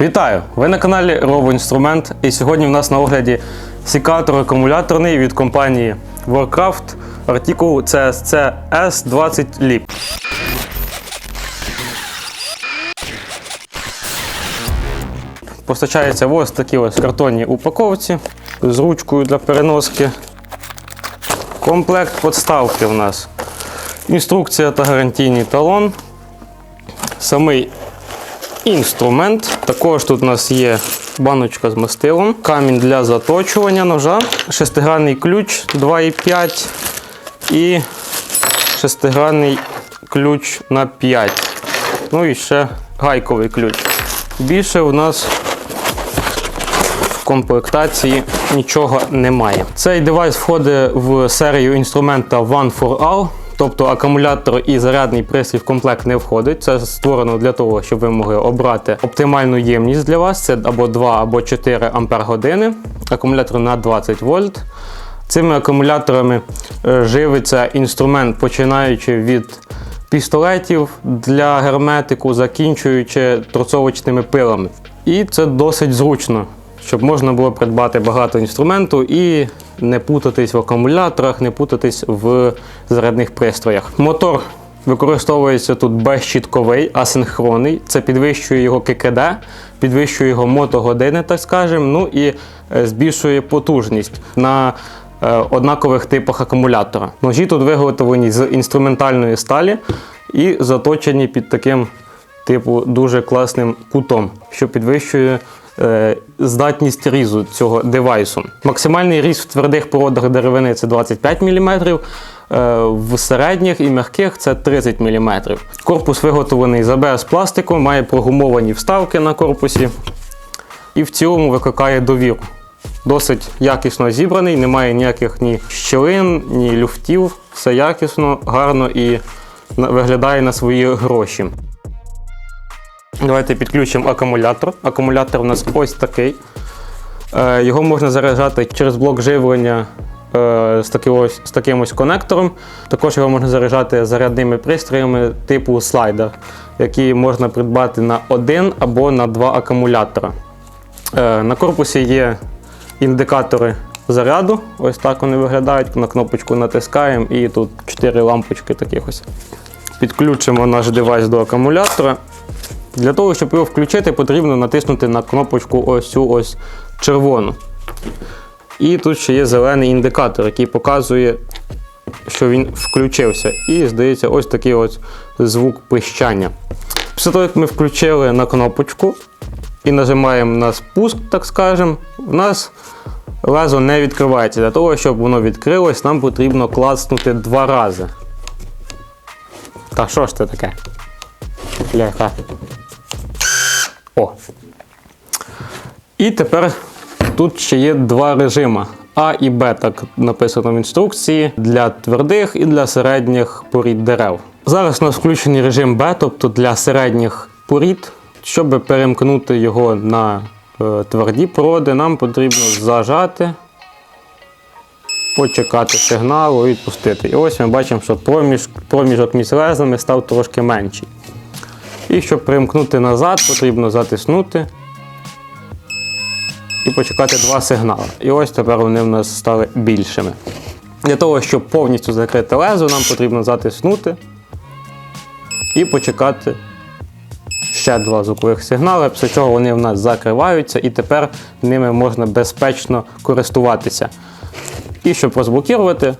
Вітаю! Ви на каналі RoboInstrument і сьогодні в нас на огляді секатор акумуляторний від компанії Warcraft артикул CSC S20 LIP. Постачається ось такі ось картонній упаковці з ручкою для переноски. Комплект подставки у нас. Інструкція та гарантійний талон. Самий інструмент. Також тут у нас є баночка з мастилом, камінь для заточування ножа, шестигранний ключ 2,5 і шестигранний ключ на 5. Ну і ще гайковий ключ. Більше у нас в комплектації нічого немає. Цей девайс входить в серію інструмента One for All. Тобто акумулятор і зарядний пристрій в комплект не входить. Це створено для того, щоб ви могли обрати оптимальну ємність для вас. Це або 2, або 4 ампер години. Акумулятор на 20 вольт. Цими акумуляторами е, живиться інструмент, починаючи від пістолетів для герметику, закінчуючи торцовочними пилами. І це досить зручно, щоб можна було придбати багато інструменту і не путатись в акумуляторах, не путатись в зарядних пристроях. Мотор використовується тут безщітковий, асинхронний. Це підвищує його ККД, підвищує його мотогодини, так скажемо, ну і е, збільшує потужність на е, однакових типах акумулятора. Ножі тут виготовлені з інструментальної сталі і заточені під таким типу дуже класним кутом, що підвищує здатність різу цього девайсу. Максимальний різ в твердих породах деревини це 25 мм, е, в середніх і м'яких це 30 мм. Корпус виготовлений з АБС пластику, має прогумовані вставки на корпусі і в цілому викликає довіру. Досить якісно зібраний, немає ніяких ні щілин, ні люфтів. Все якісно, гарно і виглядає на свої гроші. Давайте підключимо акумулятор. Акумулятор у нас ось такий. Е, Його можна заряджати через блок живлення е, з, таким ось, з таким ось конектором. Також його можна заряджати зарядними пристроями типу слайдер, які можна придбати на один або на два акумулятора. Е, На корпусі є індикатори заряду. Ось так вони виглядають. На кнопочку натискаємо і тут 4 лампочки таких ось. Підключимо наш девайс до акумулятора. Для того, щоб його включити, потрібно натиснути на кнопочку ось цю ось червону. І тут ще є зелений індикатор, який показує, що він включився. І здається, ось такий ось звук пищання. Після того, як ми включили на кнопочку і нажимаємо на спуск, так скажемо, в нас лезо не відкривається. Для того, щоб воно відкрилось, нам потрібно клацнути два рази. Та що ж це таке? Ляха. О. І тепер тут ще є два режими. А і Б, так написано в інструкції, для твердих і для середніх порід дерев. Зараз у нас включений режим Б, тобто для середніх порід. Щоб перемкнути його на е, тверді породи, нам потрібно зажати, почекати сигналу і відпустити. І ось ми бачимо, що проміж, проміжок між лезами став трошки менший. І щоб примкнути назад, потрібно затиснути і почекати два сигнали. І ось тепер вони в нас стали більшими. Для того, щоб повністю закрити лезо, нам потрібно затиснути і почекати ще два звукових сигнали, після чого вони в нас закриваються, і тепер ними можна безпечно користуватися. І щоб розблокувати,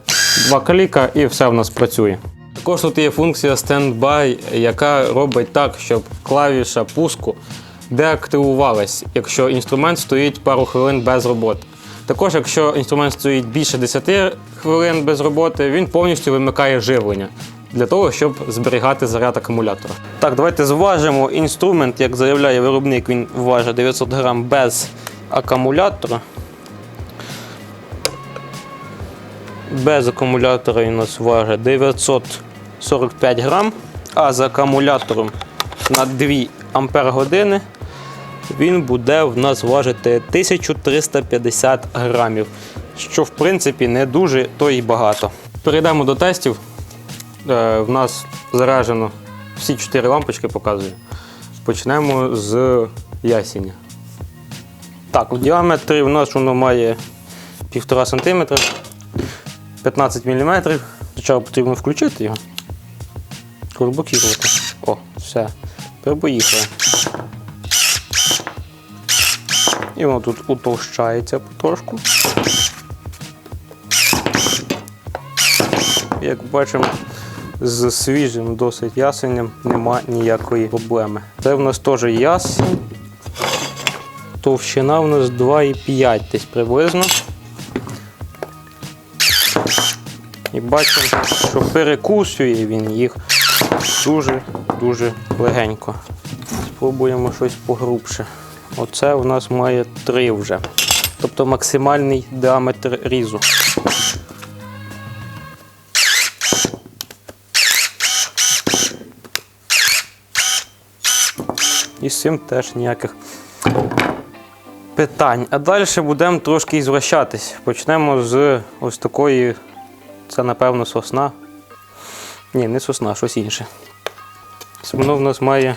два кліка і все в нас працює. Також є функція Standby, яка робить так, щоб клавіша пуску деактивувалась, якщо інструмент стоїть пару хвилин без роботи. Також, якщо інструмент стоїть більше 10 хвилин без роботи, він повністю вимикає живлення для того, щоб зберігати заряд акумулятора. Так, давайте зважимо інструмент, як заявляє виробник, він важить 900 грам без акумулятора. Без акумулятора він у нас важить 945 грам, а з акумулятором на 2 ампер години він буде в нас важити 1350 грамів, що в принципі не дуже, то й багато. Перейдемо до тестів. Е, В нас заряджено всі 4 лампочки показую. Почнемо з ясеня. Так, в діаметрі в нас воно має 1,5 см, 15 мм. Спочатку потрібно включити його. Розблокувати. О, все. Тепер поїхали. І воно тут утовщається потрошку. Як бачимо, з свіжим досить ясенем нема ніякої проблеми. Це в нас теж ясень. Товщина в нас 2,5 десь приблизно. І бачимо, що перекусує він їх дуже-дуже легенько. Спробуємо щось погрубше. Оце у нас має 3 вже. Тобто максимальний діаметр різу. І з цим теж ніяких питань. А далі будемо трошки ізвращатись. Почнемо з ось такої, це напевно сосна. Ні, не сосна, щось інше. Воно в нас має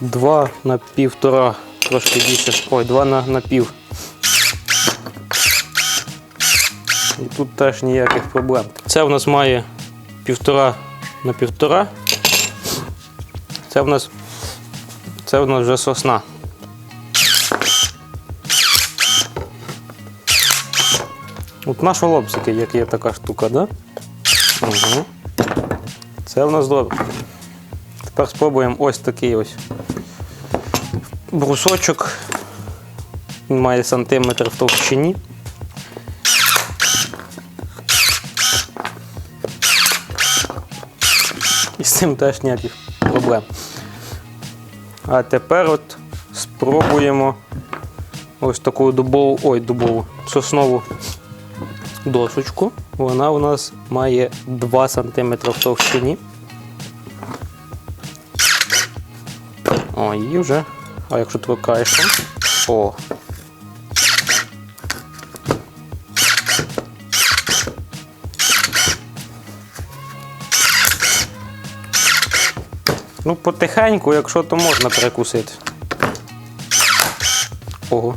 2 на півтора, трошки більше. Ой, 2 на, на пів. І тут теж ніяких проблем. Це в нас має півтора на півтора. Це в нас це в нас вже сосна. От наш лобзики, як є така штука, да? Угу. Це в нас добре. Тепер спробуємо ось такий ось брусочок. Він має сантиметр в товщині. І з цим теж ніяких проблем. А тепер от спробуємо ось таку дубову, ой, дубову соснову дошечку. Вона у нас має 2 см в товщині. О, її вже. А якщо торкаєш, о. Ну, потихеньку, якщо то можна перекусити. Ого.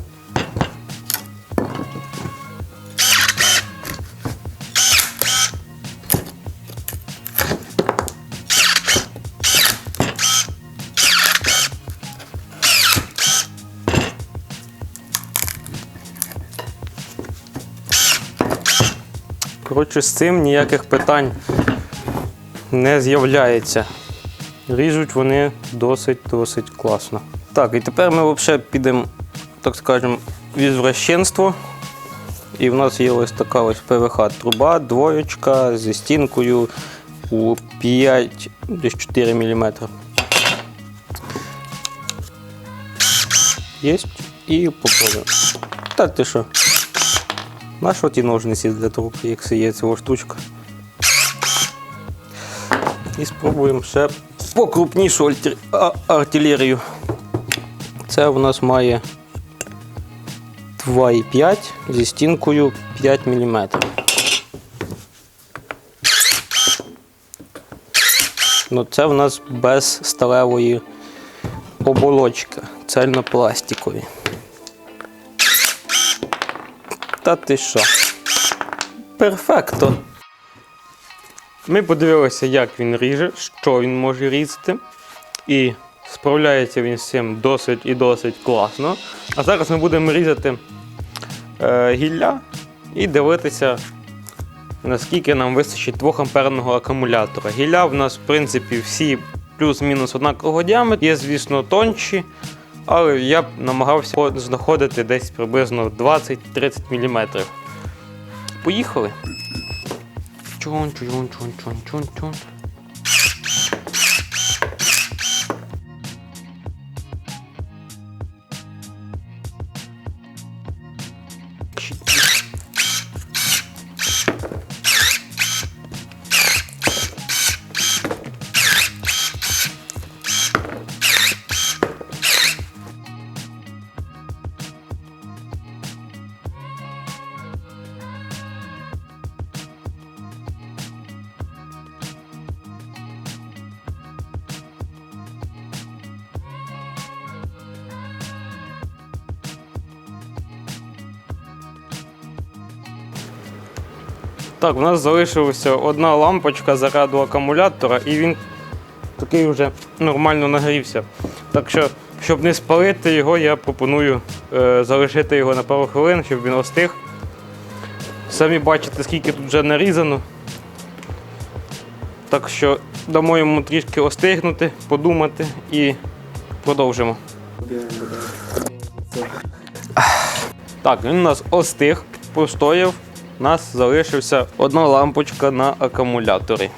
Коротше, з цим ніяких питань не з'являється. Ріжуть вони досить-досить класно. Так, і тепер ми взагалі підемо, так скажемо, в ізвращенство. І в нас є ось така ось ПВХ-труба, двоєчка зі стінкою у 5 десь 4 мм. Єсть. І попробуємо. Та ти що? На що ті ножниці для трубки, як є цього штучка? І спробуємо ще покрупнішу артилерію. Це у нас має 2,5 зі стінкою 5 мм. Ну, це в нас без сталевої оболочки, цельнопластикові. Та ти що? Перфекто. Ми подивилися, як він ріже, що він може різати. І справляється він з цим досить і досить класно. А зараз ми будемо різати е, гілля і дивитися, наскільки нам вистачить 2 амперного акумулятора. Гілля в нас, в принципі, всі плюс-мінус однакового діаметру. Є, звісно, тонші, але я б намагався знаходити десь приблизно 20-30 мм. Поїхали. Чун, Так, у нас залишилася одна лампочка заряду акумулятора, і він такий вже нормально нагрівся. Так що, щоб не спалити його, я пропоную е, залишити його на пару хвилин, щоб він остиг. Самі бачите, скільки тут вже нарізано. Так що дамо йому трішки остигнути, подумати і продовжимо. Так, він у нас остиг, постояв. У нас залишився одна лампочка на акумуляторі.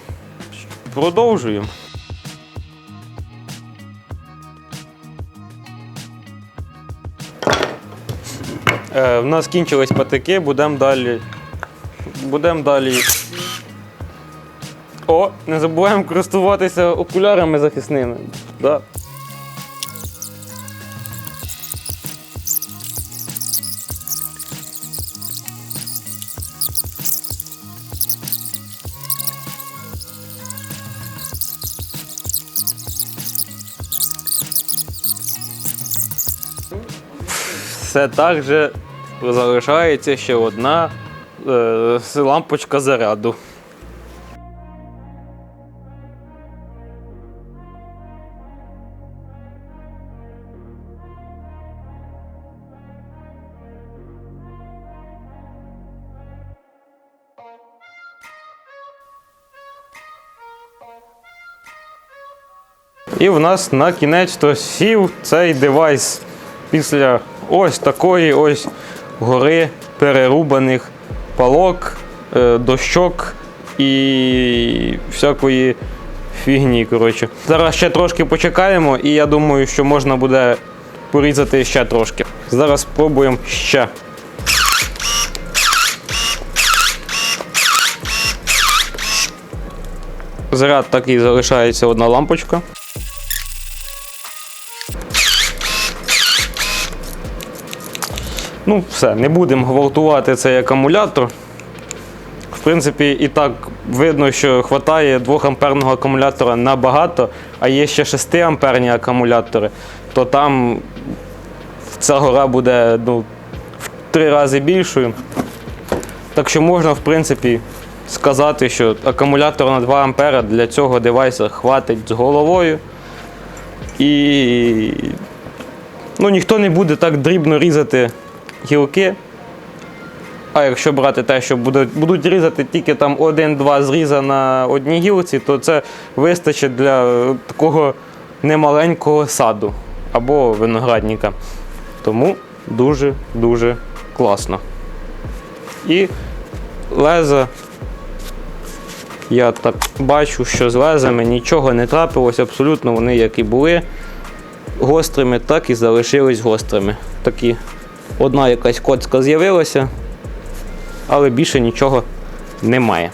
Продовжуємо. Е, в нас кінчились патики, будемо далі. Будемо далі. О, не забуваємо користуватися окулярами захисними. Да. Все так же залишається ще одна е, лампочка заряду. І в нас на кінець сів цей девайс після ось такої ось гори перерубаних палок, е, дощок і всякої фігні. Коротше. Зараз ще трошки почекаємо, і я думаю, що можна буде порізати ще трошки. Зараз спробуємо ще. Заряд такий залишається одна лампочка. Ну, все, не будемо гвалтувати цей акумулятор. В принципі, і так видно, що вистачає 2 амперного акумулятора набагато, а є ще 6 амперні акумулятори, то там ця гора буде ну, в три рази більшою. Так що можна, в принципі, сказати, що акумулятор на 2 ампера для цього девайса хватить з головою. І ну, ніхто не буде так дрібно різати гілки. А якщо брати те, що будуть, будуть різати тільки там один-два зріза на одній гілці, то це вистачить для такого немаленького саду або виноградника. Тому дуже-дуже класно. І леза. Я так бачу, що з лезами нічого не трапилось, абсолютно вони як і були гострими, так і залишились гострими. Такі одна якась коцка з'явилася, але більше нічого немає.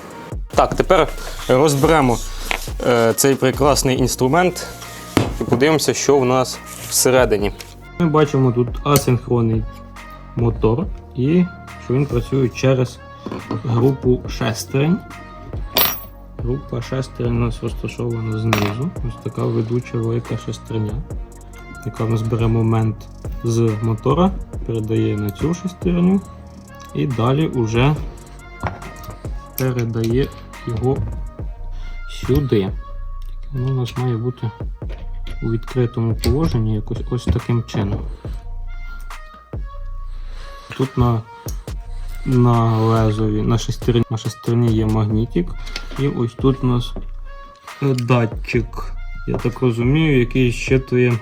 Так, тепер розберемо е, цей прекрасний інструмент і подивимося, що в нас всередині. Ми бачимо тут асинхронний мотор і що він працює через групу шестерень. Група шестерень у нас розташована знизу. Ось така ведуча велика шестерня, яка в нас бере момент з мотора, передає на цю шестерню і далі вже передає його сюди. Воно у нас має бути у відкритому положенні якось ось таким чином. Тут на на лезові, на шестерні, на шестерні є магнітик, і ось тут у нас датчик, я так розумію, який щитує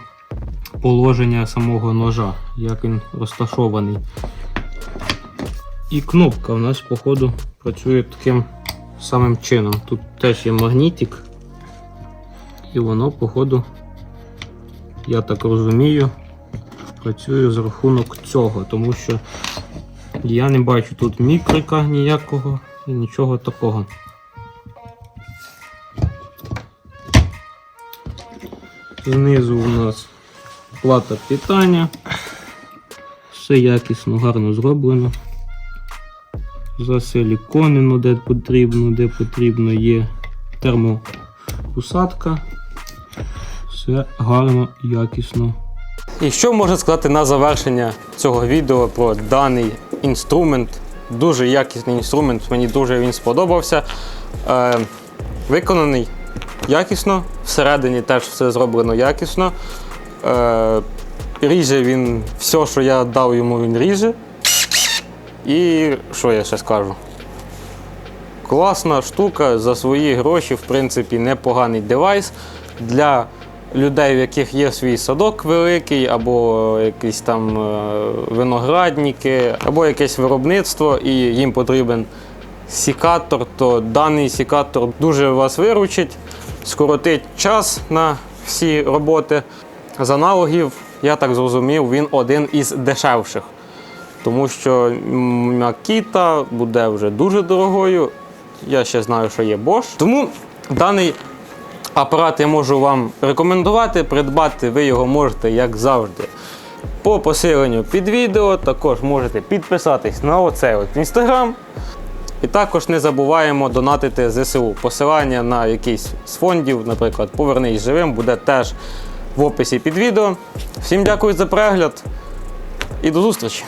положення самого ножа, як він розташований. І кнопка у нас, походу, працює таким самим чином. Тут теж є магнітик, і воно, походу, я так розумію, працює за рахунок цього, тому що я не бачу тут мікрика ніякого і нічого такого. Знизу у нас плата питання. Все якісно, гарно зроблено. Засиліконено, де потрібно, де потрібно є термоусадка. Все гарно, якісно. І що можна сказати на завершення цього відео про даний інструмент, Дуже якісний інструмент, мені дуже він сподобався. Е, виконаний якісно, всередині теж все зроблено якісно. Е, ріже він все, що я дав йому, він ріже. І що я ще скажу? Класна штука за свої гроші, в принципі, непоганий девайс для людей, в яких є свій садок великий, або якісь там е, виноградники, або якесь виробництво, і їм потрібен сікатор, то даний сікатор дуже вас виручить, скоротить час на всі роботи. З аналогів, я так зрозумів, він один із дешевших. Тому що Макіта буде вже дуже дорогою. Я ще знаю, що є Bosch. Тому даний апарат я можу вам рекомендувати. Придбати ви його можете, як завжди, по посиленню під відео. Також можете підписатись на оцей от інстаграм. І також не забуваємо донатити ЗСУ. Посилання на якийсь з фондів, наприклад, Повернись живим, буде теж в описі під відео. Всім дякую за перегляд і до зустрічі!